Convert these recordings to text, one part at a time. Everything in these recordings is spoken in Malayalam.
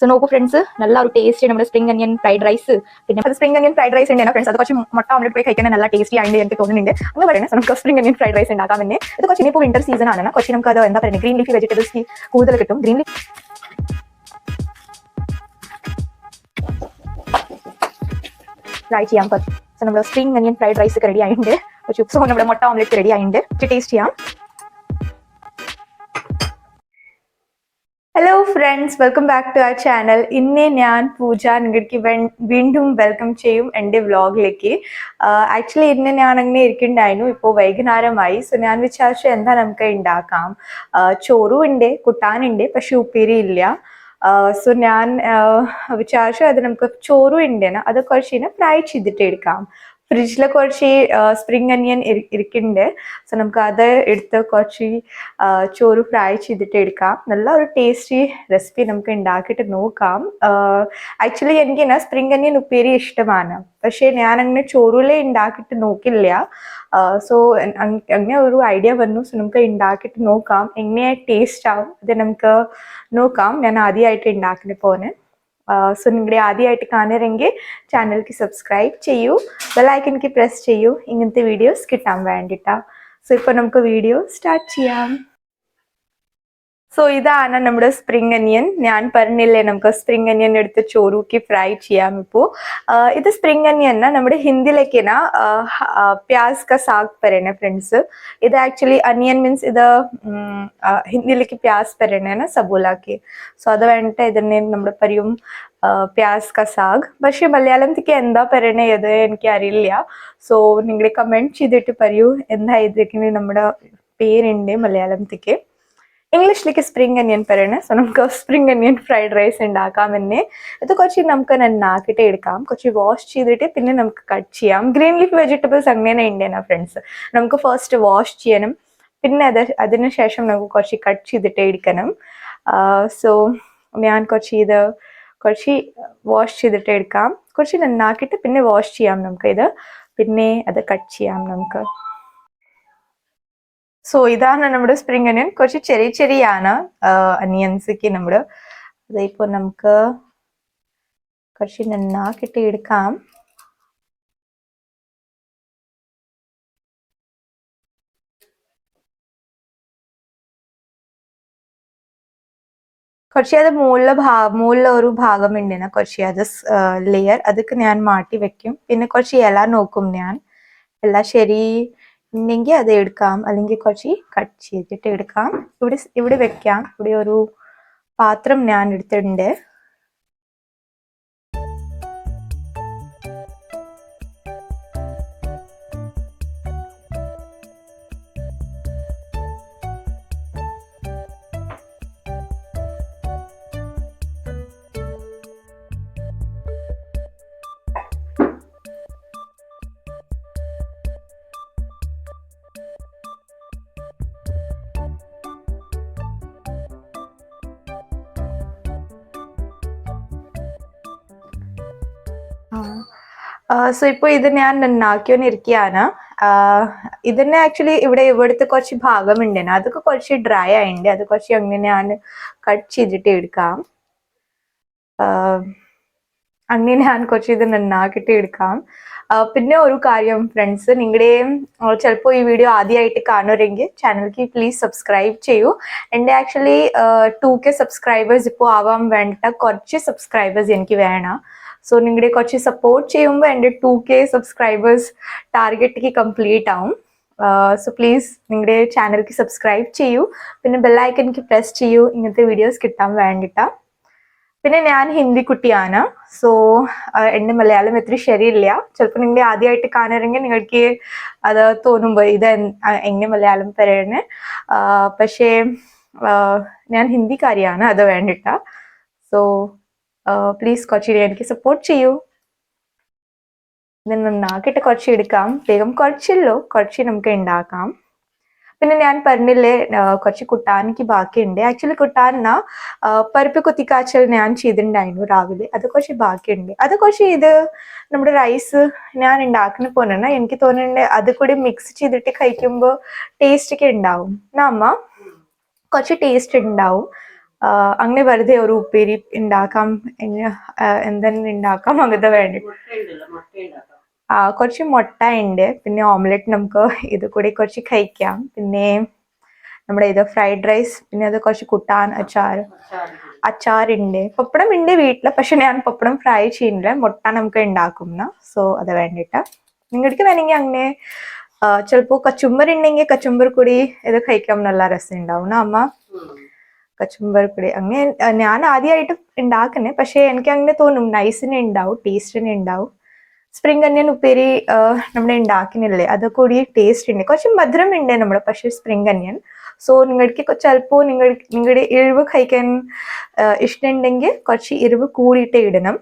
സോ നോക്കൂ ഫ്രണ്ട്സ് നല്ല ഒരു ടേസ്റ്റ് നമ്മുടെ സ്പ്രിംഗ് അനിയൻ ഫ്രൈഡ് റൈസ് പിന്നെ അത് സ്പ്രിംഗ് അനിയൻ ഫ്രൈഡ് റൈസ് ഉണ്ട് ഫ്രണ്ട്സ് അത് കുറച്ച് മുട്ട ഓംലെറ്റ് പോയി കഴിക്കാൻ നല്ല ടേസ്റ്റി ആയിട്ട് എനിക്ക് തോന്നുന്നുണ്ട് എന്ന് പറയുന്നത് നമുക്ക് സ്പ്രിംഗ് അനിയൻ ഫ്രൈഡ് റൈസ് ഉണ്ടാക്കാൻ തന്നെ ഇത് കുറച്ച് ഇനിയിപ്പോൾ വിന്റർ സീസൺ ആണ് കുറച്ച് നമുക്ക് അത് എന്താ പറയുക ഗ്രീൻ ലീഫി വെജിറ്റബിൾസ് കൂടുതൽ കിട്ടും ഗ്രീൻ ലീഫ് ഫ്രൈ ചെയ്യാം സോ നമ്മുടെ സ്പ്രിംഗ് അനിയൻ ഫ്രൈഡ് റൈസ് ഒക്കെ റെഡി ആയിട്ടുണ്ട് കുറച്ച് സോ നമ്മുടെ മുട്ട ഓംലെറ്റ് റെഡി ആയിട്ടുണ്ട് ടേസ്റ്റ് ചെയ്യാം hello friends welcome back to our channel ഇന്ന് ഞാൻ പൂജ നിങ്ങൾക്ക് വീണ്ടും വെൽക്കം ചെയ്യും എന്റെ വ്ളോഗിലേക്ക് ആക്ച്വലി ഇന്ന് ഞാൻ അങ്ങനെ ഇരിക്കുന്നുണ്ടായിരുന്നു. ഇപ്പോൾ വൈകുന്നേരമായി. സോ ഞാൻ വിചാരിച്ചു എന്താ നമുക്ക് ഉണ്ടാക്കാം ചോറും ഉണ്ട് കുട്ടാനുണ്ട് പക്ഷെ ഉപ്പേരി ഇല്ല. സോ ഞാൻ വിചാരിച്ചു അത് നമുക്ക് ചോറും ഉണ്ടേന അത് കുറച്ച് ഫ്രൈ ചെയ്തിട്ട് എടുക്കാം. ഫ്രിഡ്ജിൽ കുറച്ച് സ്പ്രിങ് അനിയൻ ഇരിക്കുന്നുണ്ട് സോ നമുക്ക് അത് എടുത്ത് കുറച്ച് ചോറ് ഫ്രൈ ചെയ്തിട്ട് എടുക്കാം. നല്ല ഒരു ടേസ്റ്റി റെസിപ്പി നമുക്ക് ഉണ്ടാക്കിയിട്ട് നോക്കാം. ആക്ച്വലി എനിക്ക് എന്നാ സ്പ്രിങ് അനിയൻ ഉപ്പേരി ഇഷ്ടമാണ്. പക്ഷേ ഞാൻ അങ്ങനെ ചോറിലെ ഉണ്ടാക്കിയിട്ട് നോക്കില്ല. സോ അങ്ങനെ ഒരു ഐഡിയ വന്നു. സോ നമുക്ക് ഉണ്ടാക്കിയിട്ട് നോക്കാം. എങ്ങനെ ടേസ്റ്റ് ആവും? അത് നമുക്ക് നോക്കാം. ഞാൻ ആദ്യമായിട്ട് ഉണ്ടാക്കിയിട്ട് പോന്നെ സോ നിങ്ങളുടെ ആദ്യമായിട്ട് കാണരെങ്കിൽ ചാനൽക്ക് സബ്സ്ക്രൈബ് ചെയ്യൂ. ബെല്ലൈക്കൻക്ക് പ്രസ് ചെയ്യൂ. ഇങ്ങനത്തെ വീഡിയോസ് കിട്ടാൻ വേണ്ടിട്ടാ. സോ ഇപ്പോൾ നമുക്ക് വീഡിയോ സ്റ്റാർട്ട് ചെയ്യാം. സോ ഇതാണ് നമ്മുടെ സ്പ്രിംഗ് അനിയൻ ഞാൻ പറഞ്ഞില്ലേ നമുക്ക് സ്പ്രിംഗ് അനിയൻ എടുത്ത് ചോറൂക്കി ഫ്രൈ ചെയ്യാം ഇപ്പോൾ ഇത് സ്പ്രിംഗ് അനിയൻ നമ്മുടെ ഹിന്ദിയിലേക്കിന പ്യാസ് ക സാഗ് പറയണേ ഫ്രണ്ട്സ് ഇത് ആക്ച്വലി അനിയൻ മീൻസ് ഇത് ഹിന്ദിയിലേക്ക് പ്യാസ് പറയണേന സബോലാക്കി സോ അത് വേണ്ടിട്ട് ഇതിനെ നമ്മുടെ പറയും പ്യാസ് ക സാഗ്. പക്ഷെ മലയാളത്തിക്ക് എന്താ പറയണേ ഇത് എനിക്ക് അറിയില്ല സോ നിങ്ങൾ കമന്റ് ചെയ്തിട്ട് പറയൂ എന്താ ഇതിലേക്ക് നമ്മുടെ പേരുണ്ട് മലയാളത്തിക്ക്. ഇംഗ്ലീഷിലേക്ക് സ്പ്രിങ് അനിയൻ പറയണേ. സോ നമുക്ക് സ്പ്രിങ് അനിയൻ ഫ്രൈഡ് റൈസ് ഉണ്ടാക്കാം തന്നെ. ഇത് കുറച്ച് നമുക്ക് നന്നാക്കിയിട്ട് എടുക്കാം. കുറച്ച് വാഷ് ചെയ്തിട്ട് പിന്നെ നമുക്ക് കട്ട് ചെയ്യാം. ഗ്രീൻ ലീഫ് വെജിറ്റബിൾസ് അങ്ങനെ ഉണ്ടെന്നാ ഫ്രണ്ട്സ് നമുക്ക് ഫസ്റ്റ് വാഷ് ചെയ്യണം. പിന്നെ അത് അതിനുശേഷം നമുക്ക് കുറച്ച് കട്ട് ചെയ്തിട്ട് എടുക്കണം. സോ ഞാൻ കുറച്ച് ഇത് കുറച്ച് വാഷ് ചെയ്തിട്ട് എടുക്കാം. കുറച്ച് നന്നാക്കിയിട്ട് പിന്നെ വാഷ് ചെയ്യാം നമുക്ക് ഇത്. പിന്നെ അത് കട്ട് ചെയ്യാം നമുക്ക്. സോ ഇതാണ് നമ്മുടെ സ്പ്രിംഗ് അനിയൻ കുറച്ച് ചെറിയ ചെറിയാണ് അനിയൻസിക്ക് നമ്മുടെ. അതിപ്പോ നമുക്ക് കുറച്ച് നന്നാക്കിട്ട് എടുക്കാം കുറച്ച് അത് മുകളിലെ ഭാ മുകളിലെ ഒരു ഭാഗം ഉണ്ട് കുറച്ച് അത് ലെയർ അതൊക്കെ ഞാൻ മാറ്റി വെക്കും. പിന്നെ കുറച്ച് ഇല നോക്കും ഞാൻ. എല്ലാം ശരി ഉണ്ടെങ്കിൽ അത് എടുക്കാം. അല്ലെങ്കിൽ കുറച്ച് കട്ട് ചെയ്തിട്ട് എടുക്കാം. ഇവിടെ ഇവിടെ വെക്കാം. ഇവിടെ ഒരു പാത്രം ഞാൻ എടുത്തിട്ടുണ്ട്. സോ ഇപ്പോൾ ഇത് ഞാൻ നന്നാക്കിയോണ്ടിരിക്കുകയാണ് ഇതിനെ ആക്ച്വലി ഇവിടെ ഇവിടുത്തെ കുറച്ച് ഭാഗമുണ്ട്. അതൊക്കെ കുറച്ച് ഡ്രൈ ആയിണ്ട്. അത് കുറച്ച് അങ്ങനെയാണ് കട്ട് ചെയ്തിട്ട് എടുക്കാം. അങ്ങനെ ഞാൻ കുറച്ച് ഇത് നന്നാക്കിയിട്ട് എടുക്കാം. പിന്നെ ഒരു കാര്യം ഫ്രണ്ട്സ് നിങ്ങളുടെയും ചിലപ്പോൾ ഈ വീഡിയോ ആദ്യമായിട്ട് കാണുമെങ്കിൽ ചാനലിക്ക് പ്ലീസ് സബ്സ്ക്രൈബ് ചെയ്യൂ. എന്റെ ആക്ച്വലി ടു കെ സബ്സ്ക്രൈബേഴ്സ് ഇപ്പോൾ ആവാൻ വേണ്ടിയിട്ട് കുറച്ച് സബ്സ്ക്രൈബേഴ്സ് എനിക്ക് വേണം. സോ നിങ്ങളുടെ കുറച്ച് സപ്പോർട്ട് ചെയ്യുമ്പോൾ എന്റെ ടു കെ സബ്സ്ക്രൈബേഴ്സ് ടാർഗറ്റിലേക്ക് കംപ്ലീറ്റ് ആവും. സോ പ്ലീസ് നിങ്ങളുടെ ചാനലിലേക്ക് സബ്സ്ക്രൈബ് ചെയ്യൂ. പിന്നെ ബെല്ലൈക്കനിക്ക് പ്രസ് ചെയ്യൂ. ഇങ്ങനത്തെ വീഡിയോസ് കിട്ടാൻ വേണ്ടിയിട്ടാണ് പിന്നെ ഞാൻ ഹിന്ദി കുട്ടിയാണ്. സോ എന്റെ മലയാളം എത്ര ശരിയില്ല. ചിലപ്പോൾ നിങ്ങൾ ആദ്യമായിട്ട് കാണാറെങ്കിൽ നിങ്ങൾക്ക് അത് തോന്നുമ്പോൾ ഇത് എങ്ങനെ മലയാളം പറയണേ പക്ഷേ ഞാൻ ഹിന്ദിക്കാരിയാണ്. അത് വേണ്ടിയിട്ടാണ് സോ പ്ലീസ് കുറച്ച് എനിക്ക് സപ്പോർട്ട് ചെയ്യൂ. ഇത് നന്നാക്കിയിട്ട് കുറച്ച് എടുക്കാം. വേഗം കുറച്ചല്ലോ കുറച്ച് നമുക്ക് ഉണ്ടാക്കാം. പിന്നെ ഞാൻ പറഞ്ഞില്ലേ കുറച്ച് കുട്ടാനിക്ക് ബാക്കിയുണ്ട്. ആക്ച്വലി കുട്ടാന പരിപ്പ് കുത്തിക്കാച്ചൽ ഞാൻ ചെയ്തിട്ടുണ്ടായിരുന്നു രാവിലെ. അത് കുറച്ച് ബാക്കിയുണ്ട്. അത് കുറച്ച് ഇത് നമ്മുടെ റൈസ് ഞാൻ ഉണ്ടാക്കുന്ന പോലെ എനിക്ക് തോന്നുന്നുണ്ട് അത് കൂടി മിക്സ് ചെയ്തിട്ട് കഴിക്കുമ്പോൾ ടേസ്റ്റ് ഒക്കെ ഉണ്ടാവും. നമ്മ കുറച്ച് ടേസ്റ്റ് ഉണ്ടാവും. അങ്ങനെ വെറുതെ ഒരു ഉപ്പേരി ഉണ്ടാക്കാം എന്തെങ്കിലും ഉണ്ടാക്കാം അങ്ങനത്തെ വേണ്ടി. ആ കുറച്ച് മുട്ട ഉണ്ട് പിന്നെ ഓംലെറ്റ് നമുക്ക് ഇത് കൂടി കുറച്ച് കഴിക്കാം. പിന്നെ നമ്മുടെ ഇത് ഫ്രൈഡ് റൈസ് പിന്നെ അത് കുറച്ച് കുട്ടാൻ അച്ചാർ. അച്ചാറുണ്ട്. പപ്പടം ഉണ്ട് വീട്ടിൽ പക്ഷെ ഞാൻ പപ്പടം ഫ്രൈ ചെയ്യുന്നില്ല മുട്ട നമുക്ക് ഉണ്ടാക്കുന്ന സോ അത് വേണ്ടിയിട്ട് നിങ്ങൾക്ക് വേണമെങ്കിൽ അങ്ങനെ ചിലപ്പോൾ കച്ചുമ്പർ ഉണ്ടെങ്കിൽ കച്ചുമ്പർ കൂടി ഇത് കഴിക്കാൻ നല്ല രസം ഉണ്ടാവും അമ്മ? ഉം. കച്ചുമ്പർ കൂടി അങ്ങനെ ഞാൻ ആദ്യമായിട്ട് ഉണ്ടാക്കുന്നേ പക്ഷെ എനിക്ക് അങ്ങനെ തോന്നും നൈസിന് ഉണ്ടാവും ടേസ്റ്റിന് ഉണ്ടാവും സ്പ്രിംഗ് അനിയൻ ഉപ്പേരി നമ്മുടെ ഉണ്ടാക്കുന്നില്ലേ അത് കൂടി ടേസ്റ്റ് ഉണ്ട് കുറച്ച് മധുരം ഉണ്ട് നമ്മൾ പക്ഷേ സ്പ്രിംഗ് അനിയൻ സോ നിങ്ങൾക്ക് ചിലപ്പോൾ നിങ്ങൾ നിങ്ങളുടെ എരിവ് കഴിക്കാൻ ഇഷ്ടമുണ്ടെങ്കിൽ കുറച്ച് എരിവ് കൂടിയിട്ട് ഇടണം.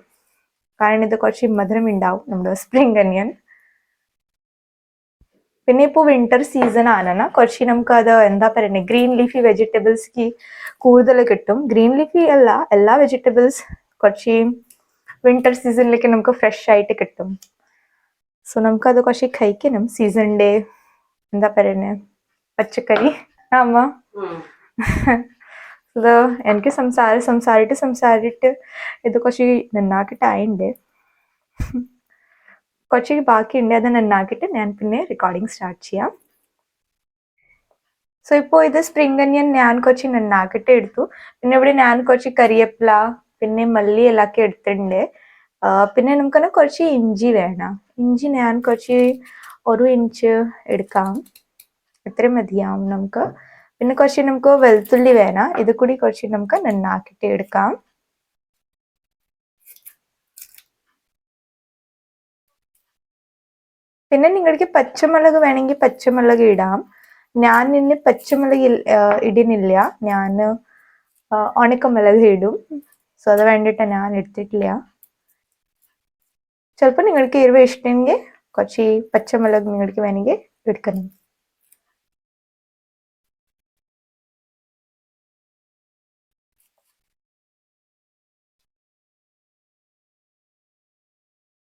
കാരണം ഇത് കുറച്ച് മധുരം ഉണ്ടാവും നമ്മുടെ സ്പ്രിംഗ് അനിയൻ പിന്നെ ഇപ്പോൾ വിന്റർ സീസൺ ആണ് കുറച്ച് നമുക്ക് അത് എന്താ പറയുന്നത് ഗ്രീൻ ലീഫി വെജിറ്റബിൾസ്ക്ക് കൂടുതൽ കിട്ടും. ഗ്രീൻ ലീഫി അല്ല എല്ലാ വെജിറ്റബിൾസ് കുറച്ച് വിന്റർ സീസണിലേക്ക് നമുക്ക് ഫ്രഷ് ആയിട്ട് കിട്ടും. സോ നമുക്കത് കുറച്ച് കഴിക്കണം. സീസണിന്റെ എന്താ പറയുന്നത് പച്ചക്കറി. ആ, അമ്മ ഉം. ഇത് എനിക്ക് സംസാര സംസാരിട്ട് സംസാരിട്ട് ഇത് കുറച്ച് നന്നാക്കിയിട്ടായിണ്ട് കുറച്ച് ബാക്കിയുണ്ട് അത് നന്നാക്കിയിട്ട് ഞാൻ പിന്നെ റെക്കോർഡിങ് സ്റ്റാർട്ട് ചെയ്യാം. സോ ഇപ്പോൾ ഇത് സ്പ്രിംഗ് അനിയൻ ഞാൻ കുറച്ച് നന്നാക്കിയിട്ട് എടുത്തു. പിന്നെ ഇവിടെ ഞാൻ കുറച്ച് കറിയപ്പില പിന്നെ മല്ലി എല്ലാമൊക്കെ എടുത്തിട്ടുണ്ട്. ആ, പിന്നെ നമുക്ക് കുറച്ച് ഇഞ്ചി വേണം. ഇഞ്ചി ഞാൻ കുറച്ച് ഒരു ഇഞ്ച് എടുക്കാം. ഇത്രയും മതിയാവും നമുക്ക്. പിന്നെ കുറച്ച് നമുക്ക് വെളുത്തുള്ളി വേണം. ഇത് കൂടി കുറച്ച് നമുക്ക് നന്നാക്കിയിട്ട് എടുക്കാം. പിന്നെ നിങ്ങൾക്ക് പച്ചമുളക് വേണമെങ്കിൽ പച്ചമുളക് ഇടാം. ഞാൻ ഇന്ന് പച്ചമുളക് ഇൽ- ഇടുന്നില്ല. ഞാൻ ഉണക്കമുളക് ഇടും. സോ അത് വേണ്ടിയിട്ട് ഞാൻ എടുത്തിട്ടില്ല. ചിലപ്പോൾ നിങ്ങൾക്ക് എരിവ് ഇഷ്ടമെങ്കിൽ കുറച്ച് പച്ചമുളക് നിങ്ങൾക്ക് വേണമെങ്കിൽ എടുക്കണം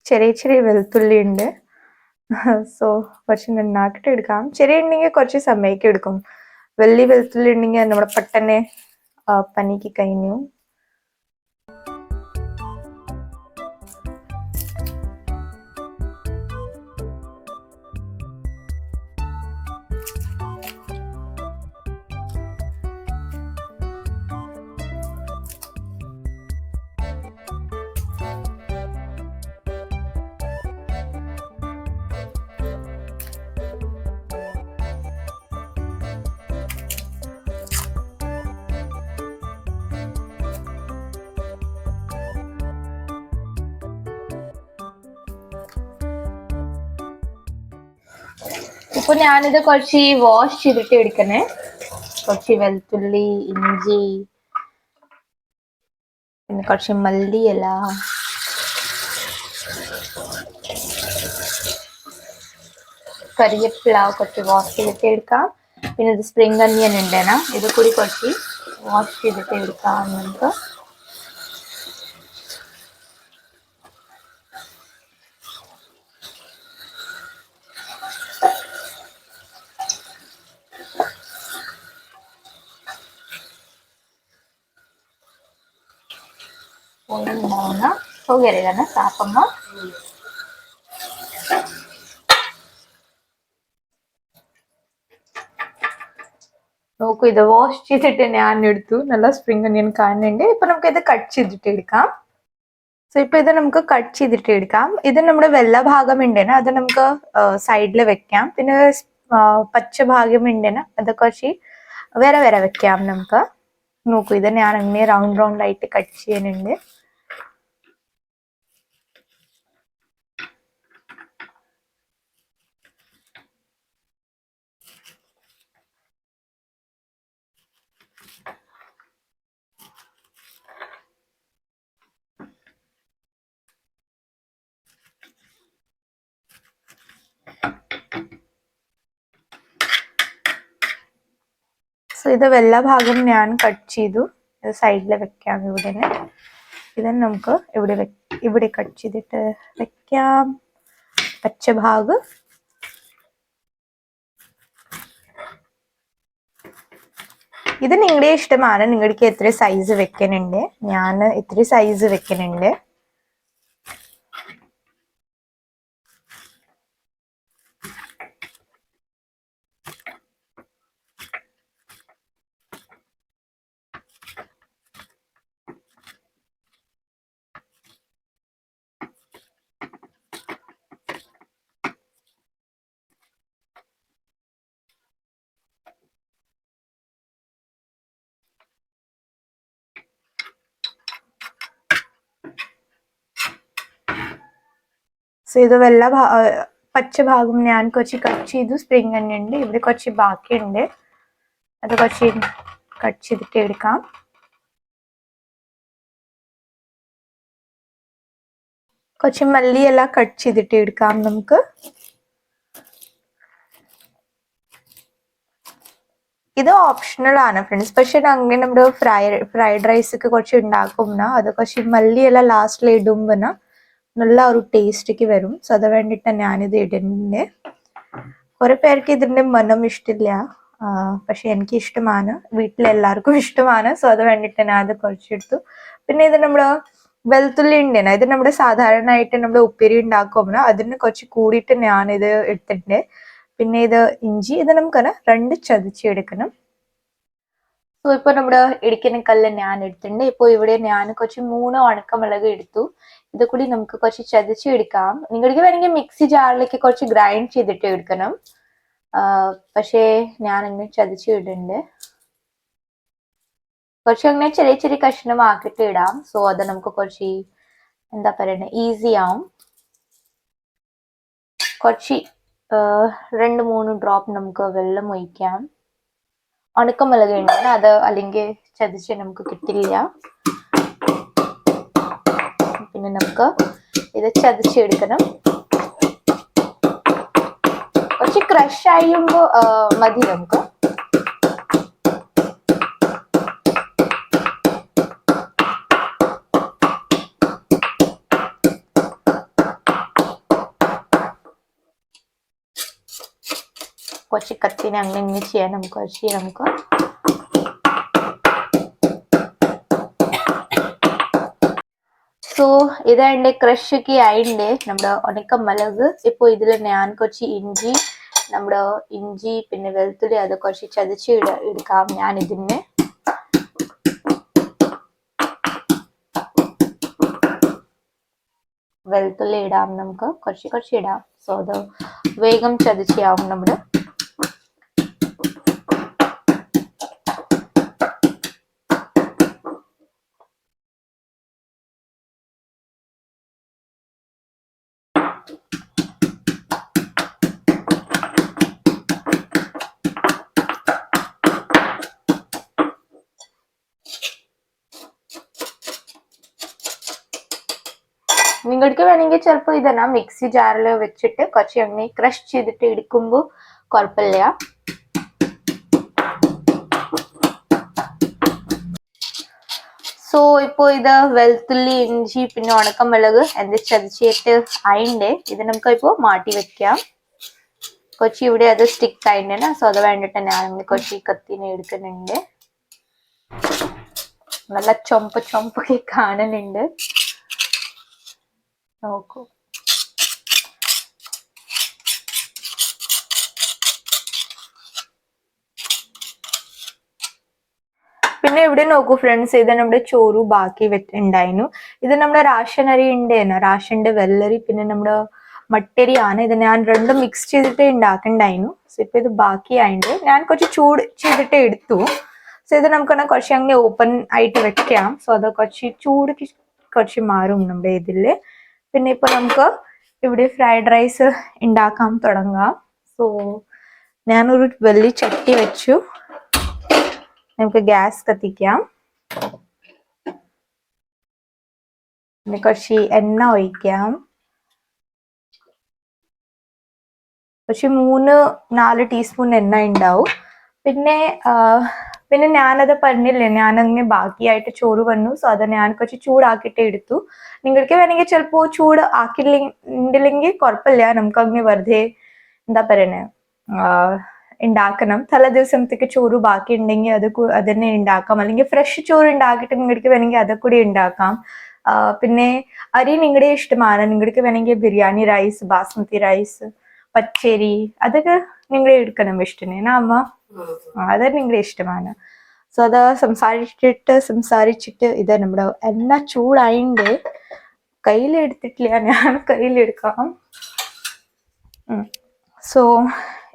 ചെറിയ ചെറിയ വെളുത്തുള്ളി ഉണ്ട് സോ കുറച്ച് നന്നാക്കിയിട്ട് എടുക്കാം. ചെറിയ ഉണ്ടെങ്കിൽ കുറച്ച് സമയമൊക്കെ എടുക്കും. വലിയ വെളുത്തുള്ളി ഉണ്ടെങ്കിൽ നമ്മുടെ പെട്ടെന്ന് പനിക്ക് കഴിഞ്ഞു. ഇപ്പൊ ഞാനിത് കുറച്ച് വാഷ് ചെയ്തിട്ട് എടുക്കണേ. കുറച്ച് വെളുത്തുള്ളി ഇഞ്ചി പിന്നെ കുറച്ച് മല്ലി ഇല. കറിവേപ്പില കുറച്ച് വാഷ് ചെയ്തിട്ട് എടുക്കാം. പിന്നെ ഇത് സ്പ്രിംഗ് അനിയൻ ഉണ്ടേനാ ഇത് കൂടി കുറച്ച് വാഷ് ചെയ്തിട്ട് എടുക്കാം നമുക്ക്. സൗകര്യമാണ്. താപ്പമ്മ നോക്കൂ ഇത് വാഷ് ചെയ്തിട്ട് ഞാൻ എടുത്തു നല്ല സ്പ്രിംഗ് ഒനിയൻ കാണുന്നുണ്ട് ഇപ്പൊ നമുക്ക് ഇത് കട്ട് ചെയ്തിട്ട് എടുക്കാം. സോ ഇപ്പൊ ഇത് നമുക്ക് കട്ട് ചെയ്തിട്ട് എടുക്കാം. ഇത് നമ്മുടെ വെള്ള ഭാഗം ഉണ്ടേന അത് നമുക്ക് സൈഡിൽ വെക്കാം. പിന്നെ പച്ച ഭാഗം ഉണ്ടേന അത് കുറച്ച് വേറെ വേറെ വെക്കാം നമുക്ക്. നോക്കൂ ഇത് ഞാൻ അങ്ങനെ റൗണ്ട് റൗണ്ട് ആയിട്ട് കട്ട് ചെയ്യുന്നുണ്ട്. സോ ഇത് വെള്ള ഭാഗം ഞാൻ കട്ട് ചെയ്തു. ഇത് സൈഡിൽ വെക്കാം ഇവിടെ ഇത് നമുക്ക് ഇവിടെ ഇവിടെ കട്ട് ചെയ്തിട്ട് വെക്കാം. പച്ച ഭാഗം. ഇത് നിങ്ങളുടെ ഇഷ്ടമാണ്. നിങ്ങൾക്ക് എത്ര സൈസ് വെക്കുന്നുണ്ട് ഞാൻ ഇത്ര സൈസ് വെക്കുന്നുണ്ട് సో വെള്ള ഭാ- ആ, പച്ച ഭാഗം ഞാൻ കുറച്ച് കട്ട് ചെയ്തു. സ്പ്രിങ് തന്നെയുണ്ട് ഇവിടെ കുറച്ച് ബാക്കിയുണ്ട്. അത് കുറച്ച് കട്ട് ചെയ്തിട്ട് എടുക്കാം. കുറച്ച് മല്ലിയെല്ലാം കട്ട് ചെയ്തിട്ട് എടുക്കാം നമുക്ക്. ഇത് ഓപ്ഷണൽ ആണ് ഫ്രണ്ട്സ് പക്ഷെ അങ്ങനെ നമ്മുടെ ഫ്രൈ ഫ്രൈഡ് റൈസ് ഒക്കെ കുറച്ച് ഉണ്ടാക്കും അത് കുറച്ച് മല്ലിയെല്ലാം ലാസ്റ്റിൽ ഇടുമ്പോൾ നല്ല ഒരു ടേസ്റ്റിക്ക് വരും. സോ അത് വേണ്ടിട്ട് ഞാനിത് ഇടുന്നുണ്ട് കുറെ പേർക്ക് ഇതിന്റെ മനം ഇഷ്ടമില്ല പക്ഷെ എനിക്ക് ഇഷ്ടമാണ് വീട്ടിലെല്ലാവർക്കും ഇഷ്ടമാണ് സോ അത് വേണ്ടിയിട്ട് ഞാൻ അത് കുറച്ചെടുത്തു. പിന്നെ ഇത് നമ്മുടെ വെളുത്തുള്ളി ഉണ്ടേന? ഇത് നമ്മുടെ സാധാരണയായിട്ട് നമ്മൾ ഉപ്പേരി ഉണ്ടാക്കുമ്പോൾ അതിന് കുറച്ച് കൂടിയിട്ട് ഞാനിത് എടുത്തിട്ടുണ്ട്. പിന്നെ ഇത് ഇഞ്ചി ഇത് നമുക്ക് രണ്ട് ചതച്ചെടുക്കണം സോ ഇപ്പൊ നമ്മുടെ ഇടിക്കുന്ന കല്ല് ഞാൻ എടുത്തിട്ടുണ്ട്. ഇപ്പൊ ഇവിടെ ഞാൻ കുറച്ച് മൂന്ന് ഉണക്കമുളക് എടുത്തു. ഇത് കൂടി നമുക്ക് കുറച്ച് ചതച്ച് എടുക്കാം. നിങ്ങൾക്ക് വേണമെങ്കിൽ മിക്സി ജാറിലേക്ക് കുറച്ച് ഗ്രൈൻഡ് ചെയ്തിട്ട് എടുക്കണം. പക്ഷേ ഞാൻ അങ്ങനെ ചതച്ച് ഇടുന്നുണ്ട്. കുറച്ച് അങ്ങനെ ചെറിയ ചെറിയ കഷ്ണമാക്കിയിട്ട് ഇടാം. സോ അത് നമുക്ക് കുറച്ച് എന്താ പറയുന്നത് ഈസി ആവും. കുറച്ച് രണ്ട് മൂന്ന് ഡ്രോപ്പ് നമുക്ക് വെള്ളം ഒഴിക്കാം. ഉണക്കമുളക് ഉണ്ട് അത് അല്ലെങ്കിൽ ചതച്ച് നമുക്ക് കിട്ടില്ല. പിന്നെ നമുക്ക് ഇത് ചതച്ചെടുക്കണം കുറച്ച് ക്രഷ് ആയുമ്പോ മതി നമുക്ക്. കുറച്ച് കത്തിനെ അങ്ങനെ ഇങ്ങനെ ചെയ്യാൻ നമുക്ക് കുറച്ച് നമുക്ക് സോ ഇതാണ്ട് ക്രഷ് ഒക്കെ ആയിണ്ട് നമ്മുടെ ഉണക്ക മുളക് ഇപ്പൊ ഇതിൽ ഞാൻ കുറച്ച് ഇഞ്ചി നമ്മുടെ ഇഞ്ചി പിന്നെ വെളുത്തുള്ളി അത് കുറച്ച് ചതച്ച് ഇട എടുക്കാം ഞാൻ ഇതിന് വെളുത്തുള്ളി ഇടാം നമുക്ക് കുറച്ച് കുറച്ച് ഇടാം സോ അത് വേഗം ചതച്ചാവും നമ്മുടെ നിങ്ങൾക്ക് വേണമെങ്കിൽ ചിലപ്പോൾ ഇതെന്നാ മിക്സി ജാറിൽ വെച്ചിട്ട് കുറച്ച് എണ്ണ ക്രഷ് ചെയ്തിട്ട് എടുക്കുമ്പോൾ കുഴപ്പമില്ല. സോ ഇപ്പോൾ ഇത് വെളുത്തുള്ളി ഇഞ്ചി പിന്നെ ഉണക്കമുളക് എന്ത് ചതച്ചിട്ട് ആയിണ്ട് ഇത് നമുക്ക് ഇപ്പോൾ മാറ്റി വെക്കാം. കൊച്ചി ഇവിടെ അത് സ്റ്റിക്ക് ആയിട്ടുണ്ട്. സോ അത് വേണ്ടിട്ട് ഞാൻ കുറച്ച് കത്തിനെ എടുക്കുന്നുണ്ട്. നല്ല ചൊമ്പ ചൊമ്പൊക്കെ കാണുന്നുണ്ട്. നോക്കൂ പിന്നെ ഇവിടെ നോക്കൂ ഫ്രണ്ട്സ് ഇത് നമ്മുടെ ചോറു ബാക്കി ഉണ്ടായിരുന്നു. ഇത് നമ്മുടെ റാഷൻ അരി ഉണ്ടായിരുന്നു റാഷന്റെ വെള്ളരി പിന്നെ നമ്മുടെ മട്ടരിയാണ്. ഇത് ഞാൻ രണ്ടും മിക്സ് ചെയ്തിട്ട് ഉണ്ടാക്കണ്ടായിരുന്നു. സോ ഇപ്പൊ ഇത് ബാക്കിയായിട്ട് ഞാൻ കുറച്ച് ചൂട് ചെയ്തിട്ട് എടുത്തു. സോ ഇത് നമുക്ക് കുറച്ച് അങ്ങനെ ഓപ്പൺ ആയിട്ട് വെക്കാം. സോ അത് കുറച്ച് ചൂട് കുറച്ച് മാറും നമ്മുടെ ഇതിൽ. പിന്നെ ഇപ്പൊ നമുക്ക് ഇവിടെ ഫ്രൈഡ് റൈസ് ഉണ്ടാക്കാൻ തുടങ്ങാം. സോ ഞാനൊരു വലിയ ചട്ടി വെച്ചു. നമുക്ക് ഗ്യാസ് കത്തിക്കാം. പിന്നെ കുറച്ച് എണ്ണ ഒഴിക്കാം. കുറച്ച് മൂന്ന് നാല് ടീസ്പൂൺ എണ്ണ ഉണ്ടാവും പിന്നെ പിന്നെ ഞാനത് പറഞ്ഞില്ലേ ഞാനങ്ങനെ ബാക്കിയായിട്ട് ചോറ് വന്നു. സോ അത് ഞാൻ കുറച്ച് ചൂടാക്കിയിട്ട് എടുത്തു. നിങ്ങൾക്ക് വേണമെങ്കിൽ ചിലപ്പോൾ ചൂട് ആക്കിയില്ലെങ്കിൽ കുഴപ്പമില്ല. നമുക്ക് അങ്ങനെ വെറുതെ എന്താ പറയണേ ഉണ്ടാക്കണം. തല ദിവസത്തേക്ക് ചോറ് ബാക്കി ഉണ്ടെങ്കിൽ അത് അത് അതന്നെ ഉണ്ടാക്കാം. അല്ലെങ്കിൽ ഫ്രഷ് ചോറ് ഉണ്ടാക്കിയിട്ട് നിങ്ങൾക്ക് വേണമെങ്കിൽ അതൊക്കെ ഉണ്ടാക്കാം. പിന്നെ അരി നിങ്ങളുടെ ഇഷ്ടമാണ്. നിങ്ങൾക്ക് വേണമെങ്കിൽ ബിരിയാണി റൈസ് ബാസ്മതി റൈസ് പച്ചരി അതൊക്കെ നിങ്ങൾ എടുക്കണം ഇഷ്ടമാണ് അമ്മ? അതെ നിങ്ങളുടെ ഇഷ്ടമാണ്. സോ അത് സംസാരിച്ചിട്ട് സംസാരിച്ചിട്ട് ഇത് നമ്മുടെ എണ്ണ ചൂടായിണ്ട്. കയ്യിലെടുത്തിട്ടില്ല ഞാൻ കയ്യിലെടുക്കാം. സോ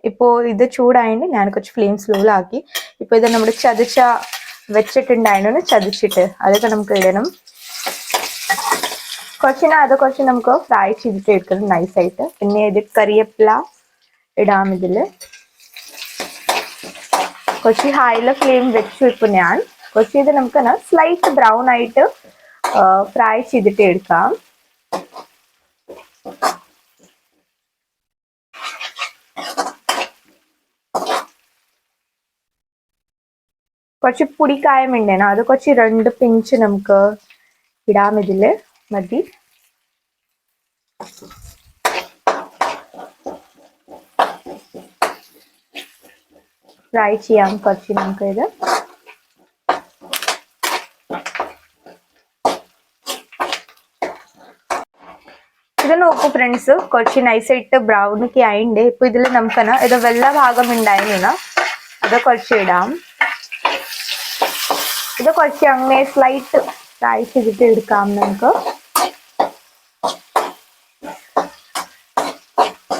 ഇപ്പോൾ ഇത് ചൂടായിട്ട് ഞാൻ കുറച്ച് ഫ്ലെയിം സ്ലോയിലാക്കി ഇപ്പോൾ ഇത് നമ്മുടെ ചതിച്ച വെച്ചിട്ടുണ്ടായിരുന്നു ചതിച്ചിട്ട്. അതൊക്കെ നമുക്ക് ഇടണം. കുറച്ചിന് അത് കുറച്ച് നമുക്ക് ഫ്രൈ ചെയ്തിട്ട് എടുക്കണം നൈസായിട്ട് പിന്നെ ഇത് കറിവേപ്പില ഇടാം ഇതിൽ കുറച്ച് ഹൈല ഫ്ലെയിം വെച്ചു ഇപ്പൊ ഞാൻ. കുറച്ച് ഇത് നമുക്ക് സ്ലൈറ്റ് ബ്രൗൺ ആയിട്ട് ഫ്രൈ ചെയ്തിട്ട് എടുക്കാം. കുറച്ച് പുടിക്കായം ഉണ്ടേനാ അത് കുറച്ച് രണ്ട് പിഞ്ച് നമുക്ക് ഇടാം ഇതിൽ. മതി. ഫ്രൈ ചെയ്യാം കുറച്ച് നമുക്ക് ഇത് ഇത് നോക്കൂ ഫ്രണ്ട്സ് കുറച്ച് നൈസായിട്ട് ബ്രൗൺ ഒക്കെ ആയിണ്ട്. ഇപ്പൊ ഇതിൽ നമുക്ക് ഇത് വെള്ള ഭാഗം ഉണ്ടായിരുന്നു അത് കുറച്ച് ഇടാം. ഇത് കുറച്ച് അങ്ങനെ സ്ലൈറ്റ് ഫ്രൈ ചെയ്തിട്ട് എടുക്കാം നമുക്ക്.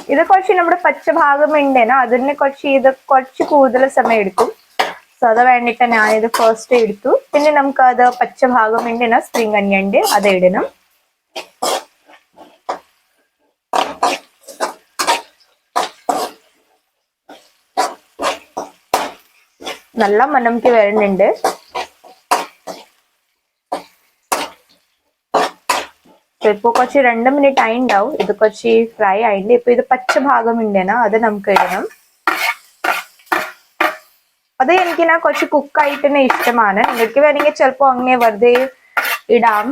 ഇത് കുറച്ച് നമ്മുടെ പച്ച ഭാഗം ഉണ്ടേനോ അതിന് കുറച്ച് ഇത് കുറച്ച് കൂടുതൽ സമയം എടുക്കും സോ അത് വേണ്ടിട്ട് ഞാനിത് ഫസ്റ്റ് എടുത്തു. പിന്നെ നമുക്ക് അത് പച്ച ഭാഗം ഉണ്ടേനോ സ്പ്രിംഗ് അനിയണ്ട് അത് ഇടണം. നല്ല മണംക്ക് വരുന്നുണ്ട്. ഇപ്പൊ കുറച്ച് രണ്ട് മിനിറ്റ് ആയിണ്ടാവും. ഇത് കുറച്ച് ഫ്രൈ ആയിണ്ട് ഇപ്പൊ ഇത് പച്ച ഭാഗം ഉണ്ടേന അത് നമുക്ക് ഇടണം. അത് എനിക്ക് ഞാൻ കുറച്ച് കുക്കായിട്ട് തന്നെ ഇഷ്ടമാണ്. നിങ്ങൾക്ക് വേണമെങ്കിൽ ചിലപ്പോൾ അങ്ങനെ വെറുതെ ഇടാം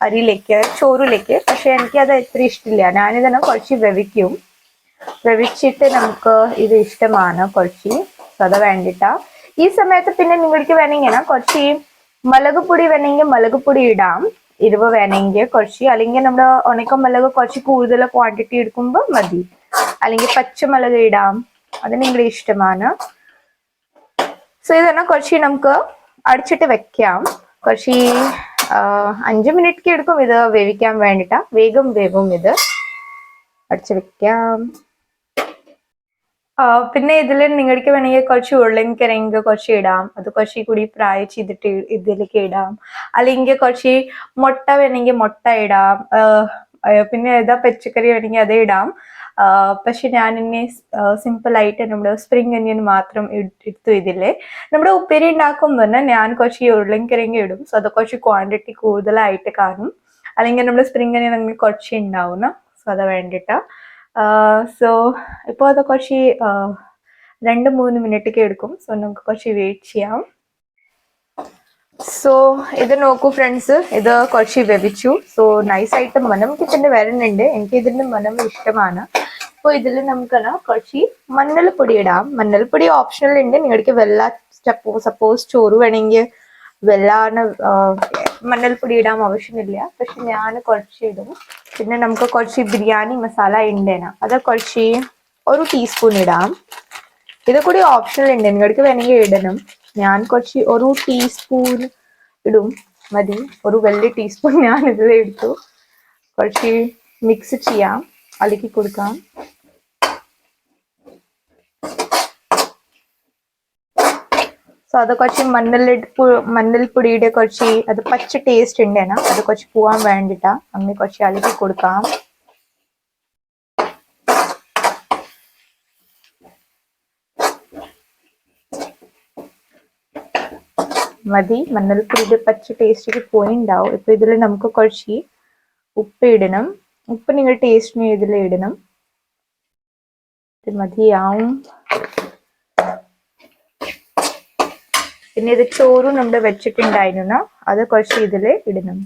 അരിയിലേക്ക് ചോറിലേക്ക്. പക്ഷെ എനിക്ക് അത് എത്ര ഇഷ്ടമില്ല. ഞാനിതന്നെ കുറച്ച് വെവിക്കും. വെവിച്ചിട്ട് നമുക്ക് ഇത് ഇഷ്ടമാണ് കുറച്ച്. അത് വേണ്ടിട്ടാ. ഈ സമയത്ത് പിന്നെ നിങ്ങൾക്ക് വേണമെങ്കിൽ കുറച്ച് മുളക് പൊടി വേണമെങ്കിൽ മുളക് പൊടി ഇടാം. എരിവ് വേണമെങ്കിൽ കുറച്ച് അല്ലെങ്കിൽ നമ്മുടെ ഉണക്കമുളക് കുറച്ച് കൂടുതൽ ക്വാണ്ടിറ്റി എടുക്കുമ്പോൾ മതി. അല്ലെങ്കിൽ പച്ചമുളക് ഇടാം. അത് നിങ്ങളുടെ ഇഷ്ടമാണ്. സോ ഇതന്നെ കുറച്ച് നമുക്ക് അടിച്ചിട്ട് വെക്കാം. കുറച്ച് അഞ്ച് മിനിറ്റ് എടുക്കും ഇത് വേവിക്കാൻ വേണ്ടിട്ടാ. വേഗം വേഗം ഇത്. അടിച്ചു വെക്കാം. പിന്നെ ഇതിൽ നിങ്ങൾക്ക് വേണമെങ്കിൽ കുറച്ച് ഉരുളൻകിഴങ്ങ് കുറച്ച് ഇടാം. അത് കുറച്ച് കൂടി ഫ്രൈ ചെയ്തിട്ട് ഇതിലേക്ക് ഇടാം. അല്ലെങ്കിൽ കുറച്ച് മുട്ട വേണമെങ്കിൽ മുട്ട ഇടാം. പിന്നെ ഏതാ പച്ചക്കറി വേണമെങ്കിൽ അത് ഇടാം. പക്ഷെ ഞാൻ ഇനി സിമ്പിൾ ആയിട്ട് നമ്മുടെ സ്പ്രിംഗ് അനിയൻ മാത്രം എടുത്തു ഇതില്ലേ നമ്മുടെ ഉപ്പേരി ഉണ്ടാക്കുമ്പോൾ തന്നെ ഞാൻ കുറച്ച് ഉരുളൻകിഴങ്ങ് ഇടും. സോ അത് കുറച്ച് ക്വാണ്ടിറ്റി കൂടുതലായിട്ട് കാണും. അല്ലെങ്കിൽ നമ്മുടെ സ്പ്രിംഗ് അനിയൻ അങ്ങനെ കുറച്ച് ഉണ്ടാവുന്ന സോ അത് വേണ്ടിയിട്ടാ സോ ഇപ്പോൾ അത് കുറച്ച് രണ്ട് മൂന്ന് മിനിറ്റൊക്കെ എടുക്കും. സോ നമുക്ക് കുറച്ച് വെയിറ്റ് ചെയ്യാം. സോ ഇത് നോക്കൂ ഫ്രണ്ട്സ് ഇത് കുറച്ച് വെവിച്ചു. സോ നൈസായിട്ട് മനം തന്നെ വരുന്നുണ്ട് എനിക്ക് ഇതിന്റെ മനം ഇഷ്ടമാണ്. അപ്പോൾ ഇതിൽ നമുക്ക് കുറച്ച് മഞ്ഞൾപ്പൊടി ഇടാം. മഞ്ഞൾപ്പൊടി ഓപ്ഷണൽ ഉണ്ട്. നിങ്ങൾക്ക് വെള്ള സപ്പോസ് ചോറ് വേണമെങ്കിൽ വെള്ളാണ് മഞ്ഞൾപ്പൊടി ഇടാൻ ആവശ്യമില്ല. പക്ഷെ ഞാൻ കുറച്ച് ഇടും. പിന്നെ നമുക്ക് കുറച്ച് ബിരിയാണി മസാല ഉണ്ടേന അത് കുറച്ച് ഒരു ടീസ്പൂൺ ഇടാം. ഇത് കൂടി ഓപ്ഷണൽ ഉണ്ട് നിങ്ങൾക്ക് വേണമെങ്കിൽ ഇടണം. ഞാൻ കുറച്ച് ഒരു ടീസ്പൂൺ ഇടും. മതി. ഒരു വലിയ ടീസ്പൂൺ ഞാൻ ഇതിൽ എടുത്തു കുറച്ച് മിക്സ് ചെയ്യാം. അലക്കി കൊടുക്കാം. സോ അത് കുറച്ച് മണ്ണലിട്ട് മണ്ണൽപ്പൊടിയുടെ കുറച്ച് അത് പച്ച ടേസ്റ്റ് ഉണ്ടേന അത് കുറച്ച് പോവാൻ വേണ്ടിട്ടാ. അമ്മി കുറച്ച് അലക്കി കൊടുക്കാം. മതി. മണ്ണൽപ്പൊടിയുടെ പച്ച ടേസ്റ്റ് പോയിണ്ടാവും. ഇപ്പൊ ഇതിൽ നമുക്ക് കുറച്ച് ഉപ്പ് ഇടണം. ഉപ്പ് നിങ്ങൾ ടേസ്റ്റിന് ഇതിൽ ഇടണം. മതിയാവും. പിന്നെ ഇത് ചോറും നമ്മുടെ വെച്ചിട്ടുണ്ടായിരുന്നു. അത് കുറച്ച് ഇതിൽ ഇടണം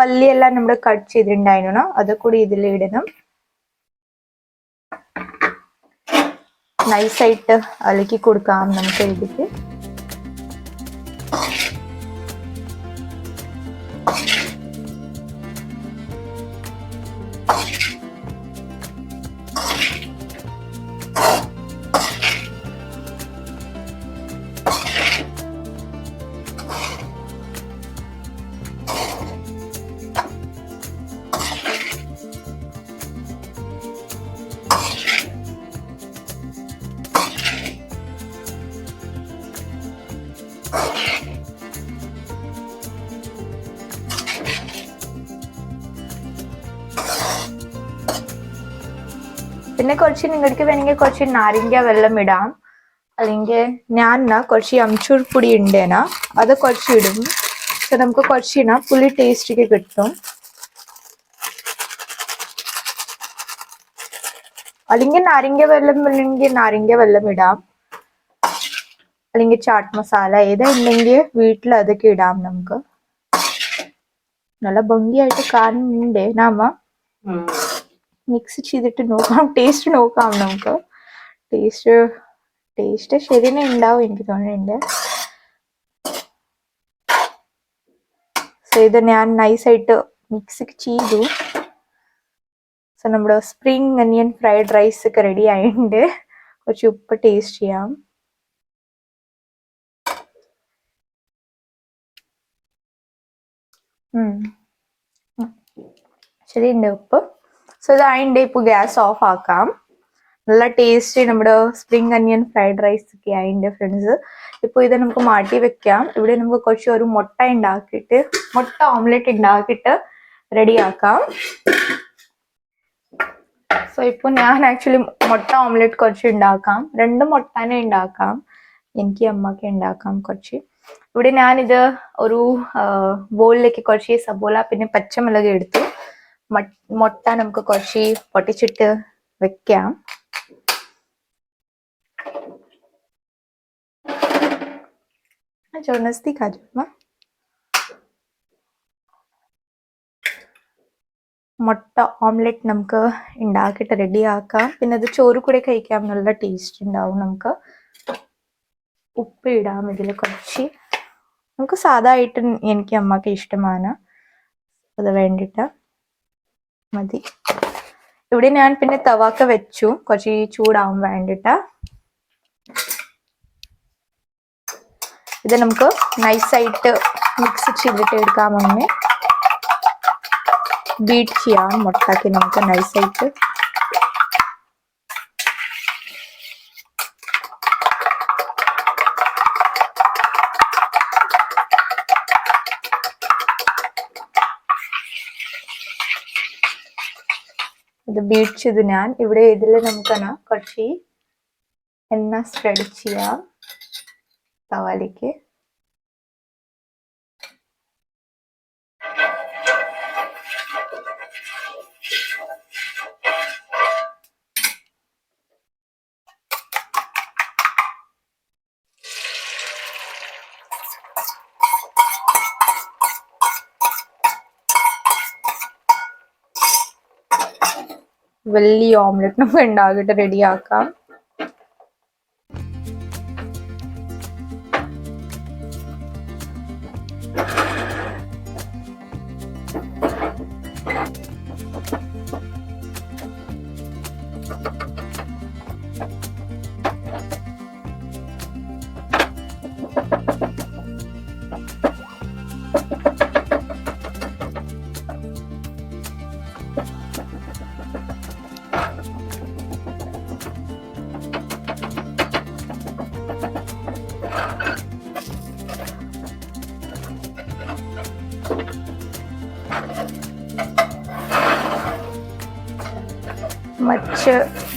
മല്ലി എല്ലാം നമ്മൾ കട്ട് ചെയ്തിട്ടുണ്ടായിരുന്നു. അത് കൂടി ഇതിൽ ഇടണം. നൈസായിട്ട് അലക്കി കൊടുക്കാം നമുക്ക് ഇതിക്ക് പിന്നെ കുറച്ച് നിങ്ങൾക്ക് വേണമെങ്കിൽ കുറച്ച് നാരങ്ങ വെള്ളം ഇടാം. അല്ലെങ്കിൽ ഞാൻ കുറച്ച് അംചൂർ പൊടി ഉണ്ടേന അത് കുറച്ച് ഇടും. സോ നമുക്ക് കുറച്ച് ഇടാം പുളി ടേസ്റ്റ് കിട്ടും. അല്ലെങ്കിൽ നാരങ്ങ വെള്ളം ഇല്ലെങ്കിൽ നാരങ്ങ വെള്ളം ഇടാം. അല്ലെങ്കിൽ ചാട്ട് മസാല ഏതാ ഉണ്ടെങ്കിൽ വീട്ടിൽ അതൊക്കെ ഇടാം നമുക്ക്. നല്ല ഭംഗിയായിട്ട് കാണുന്നുണ്ട് നാമ മിക്സ് ചെയ്തിട്ട് നോക്കാം. ടേസ്റ്റ് നോക്കാം നമുക്ക്. ടേസ്റ്റ് ടേസ്റ്റ് ശരി തന്നെ ഉണ്ടാവും എനിക്ക് തോന്നുന്നുണ്ട് സോ ഇത് ഞാൻ നൈസായിട്ട് മിക്സ് ചെയ്തു. സോ നമ്മുടെ സ്പ്രിംഗ് അനിയൻ ഫ്രൈഡ് റൈസ് ഒക്കെ റെഡി ആയിട്ടുണ്ട്. കുറച്ച് ഉപ്പ് ടേസ്റ്റ് ചെയ്യാം. ശരിയുണ്ട് ഉപ്പ്. സോ ഇതായിണ്ട് ഇപ്പോൾ ഗ്യാസ് ഓഫ് ആക്കാം. നല്ല ടേസ്റ്റി നമ്മുടെ സ്പ്രിംഗ് അനിയൻ ഫ്രൈഡ് റൈസ് ഒക്കെ അതിന്റെ ഫ്രണ്ട്സ് ഇപ്പോൾ ഇത് നമുക്ക് മാറ്റി വെക്കാം. ഇവിടെ നമുക്ക് കുറച്ച് ഒരു മുട്ട ഉണ്ടാക്കിയിട്ട് മുട്ട ഓംലെറ്റ് ഉണ്ടാക്കിയിട്ട് റെഡി ആക്കാം. സോ ഇപ്പോൾ ഞാൻ ആക്ച്വലി മുട്ട ഓംലെറ്റ് കുറച്ച് ഉണ്ടാക്കാം രണ്ട് മുട്ടനെ ഉണ്ടാക്കാം എനിക്ക് അമ്മയ്ക്ക് ഉണ്ടാക്കാം കുറച്ച്. ഇവിടെ ഞാനിത് ഒരു ബോളിലേക്ക് കുറച്ച് സബോല പിന്നെ പച്ചമുളക് എടുത്തു. മുട്ട നമുക്ക് കുറച്ച് പൊട്ടിച്ചിട്ട് വെക്കാം. ചോറിനസ്തി കാജുമ മുട്ട ഓംലെറ്റ് നമുക്ക് ഉണ്ടാക്കിയിട്ട് റെഡിയാക്കാം പിന്നെ അത് ചോറ് കൂടെ കഴിക്കാം നല്ല ടേസ്റ്റ് ഉണ്ടാവും നമുക്ക്. ഉപ്പ് ഇടാം ഇതിൽ കുറച്ച്. നമുക്ക് സാധാ ആയിട്ട് എനിക്ക് അമ്മയ്ക്ക് ഇഷ്ടമാണ്. അത് വേണ്ടിയിട്ട് മതി. ഇവിടെ ഞാൻ പിന്നെ തവാക്ക വെച്ചു. കുറച്ച് ചൂടാവും വേണ്ടിട്ട്. ഇത് നമുക്ക് നൈസായിട്ട് മിക്സ് ചെയ്തിട്ട് എടുക്കാം അങ്ങനെ ബീറ്റ് ചെയ്യാം. മുട്ടാക്കി നമുക്ക് നൈസായിട്ട്. ഇത് ബീറ്റ് ഞാൻ. ഇവിടെ ഇതിൽ നമുക്കാണ് കുറച്ച് എണ്ണ സ്പ്രെഡ് ചെയ്യാം. തവാലേക്ക് വലിയ ഓംലെറ്റ് നമുക്ക് ഉണ്ടാക്കിയിട്ട് റെഡിയാക്കാം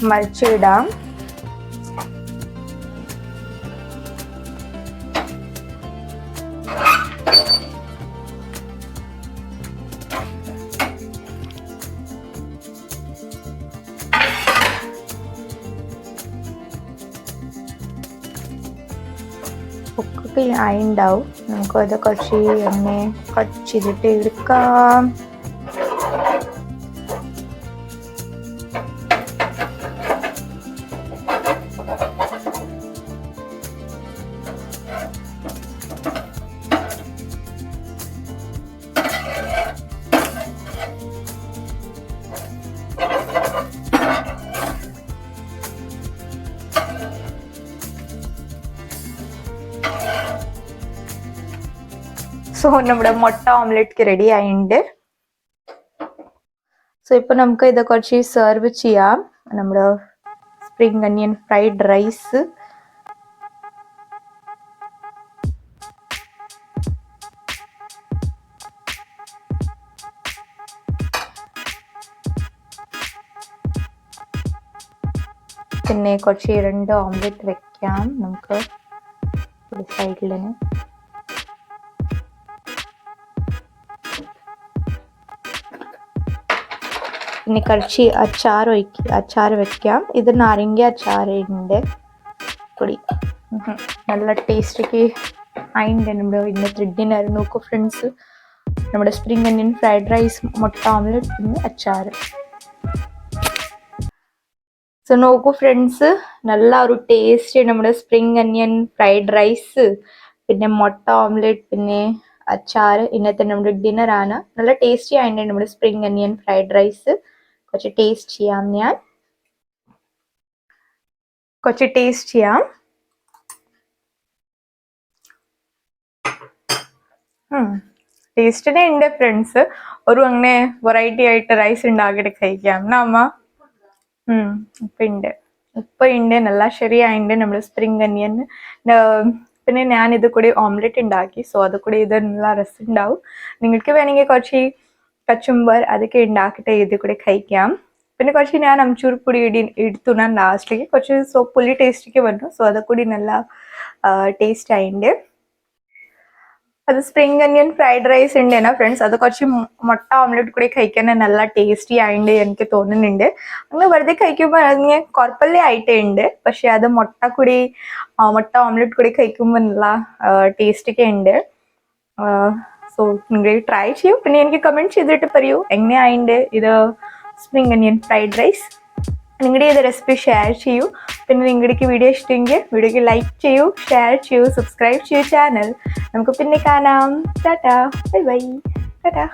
മച്ച് മറിച്ചിടാം ഒക്കെ ആയിണ്ടാവും നമുക്ക് അത് കുറച്ച് എണ്ണ കച്ചിട്ട് എടുക്കാം സോ നമ്മുടെ മുട്ട ഓംലെറ്റ് റെഡി ആയിട്ടുണ്ട് സോ ഇപ്പൊ നമുക്ക് ഇത് കുറച്ച് സെർവ് ചെയ്യാം നമ്മുടെ സ്പ്രിംഗ് അനിയൻ ഫ്രൈഡ് റൈസ് പിന്നെ കുറച്ച് രണ്ട് ഓംലെറ്റ് വെക്കാം നമുക്ക് ഒരു സൈഡിൽ ഇനി കുറച്ച് അച്ചാർ ഒഴിക്കുക അച്ചാർ വെക്കാം. ഇത് നാരങ്ങ ഉണ്ട് പൊടി. നല്ല ടേസ്റ്റിക്ക് അതിന്റെ നമ്മുടെ ഇന്നത്തെ ഡിന്നർ നോക്കൂ ഫ്രണ്ട്സ് നമ്മുടെ സ്പ്രിംഗ് അനിയൻ ഫ്രൈഡ് റൈസ് മുട്ട ഓംലെറ്റ് പിന്നെ അച്ചാർ. സോ നോക്കൂ ഫ്രണ്ട്സ് നല്ല ഒരു ടേസ്റ്റ് നമ്മുടെ സ്പ്രിംഗ് അനിയൻ ഫ്രൈഡ് റൈസ് പിന്നെ മുട്ട ഓംലെറ്റ് പിന്നെ അച്ചാർ. ഇന്നത്തെ നമ്മുടെ ഡിന്നറാണ് നല്ല ടേസ്റ്റി ആയിട്ടുണ്ട് നമ്മുടെ സ്പ്രിംഗ് അനിയൻ ഫ്രൈഡ് റൈസ് കുറച്ച് ടേസ്റ്റ് ചെയ്യാം ഞാൻ. കുറച്ച് ടേസ്റ്റ് ചെയ്യാം. ടേസ്റ്റിനെ ഉണ്ട് ഫ്രണ്ട്സ് ഒരു അങ്ങനെ വെറൈറ്റി ആയിട്ട് റൈസ് ഉണ്ടാക്കിയിട്ട് കഴിക്കാം. അമ്മ? ഇപ്പൊ ഉണ്ട് ഇപ്പൊ ഉണ്ട് നല്ല ശരിയായിട്ട് നമ്മൾ സ്പ്രിംഗ് അനിയൻ പിന്നെ ഞാൻ ഇത് കൂടി ഓംലെറ്റ് ഉണ്ടാക്കി സോ അത് കൂടി ഇത് നല്ല രസം ഉണ്ടാവും നിങ്ങൾക്ക് വേണമെങ്കിൽ കുറച്ച് കച്ചുമ്പർ അതൊക്കെ ഉണ്ടാക്കിയിട്ട് ഇത് കൂടെ കഴിക്കാം. പിന്നെ കുറച്ച് ഞാൻ അംചൂർ പൊടി ഇടി എടുത്തു ഞാൻ ലാസ്റ്റിലേക്ക് കുറച്ച് സോ പുള്ളി ടേസ്റ്റിക്ക് വന്നു. സോ അതൊക്കെ നല്ല ടേസ്റ്റ് ആയിണ്ട്. അത് സ്പ്രിംഗ് അനിയൻ ഫ്രൈഡ് റൈസ് ഉണ്ട് എന്നാ ഫ്രണ്ട്സ് അത് കുറച്ച് മുട്ട ഓംലെറ്റ് കൂടി കഴിക്കാൻ നല്ല ടേസ്റ്റി ആയിണ്ട് എനിക്ക് തോന്നുന്നുണ്ട്. അങ്ങനെ വെറുതെ കഴിക്കുമ്പോൾ അങ്ങനെ കുറപ്പല്ലേ ആയിട്ടേ ഉണ്ട് പക്ഷെ അത് മുട്ട കൂടി മുട്ട ഓംലെറ്റ് കൂടി കഴിക്കുമ്പോൾ നല്ല ടേസ്റ്റൊക്കെ ഉണ്ട്. സോ നിങ്ങൾ ട്രൈ ചെയ്യൂ. പിന്നെ എനിക്ക് കമന്റ് ചെയ്തിട്ട് പറയൂ. എങ്ങനെയായിണ്ട് ഇത് സ്പ്രിംഗ് അനിയൻ ഫ്രൈഡ് റൈസ് നിങ്ങളുടെ ഇത് റെസിപ്പി ഷെയർ ചെയ്യൂ. പിന്നെ നിങ്ങളുടെ വീഡിയോ ഇഷ്ടമെങ്കിൽ വീഡിയോക്ക് ലൈക്ക് ചെയ്യൂ ഷെയർ ചെയ്യൂ സബ്സ്ക്രൈബ് ചെയ്യൂ ചാനൽ നമുക്ക് പിന്നെ കാണാം. Tata bye bye Tata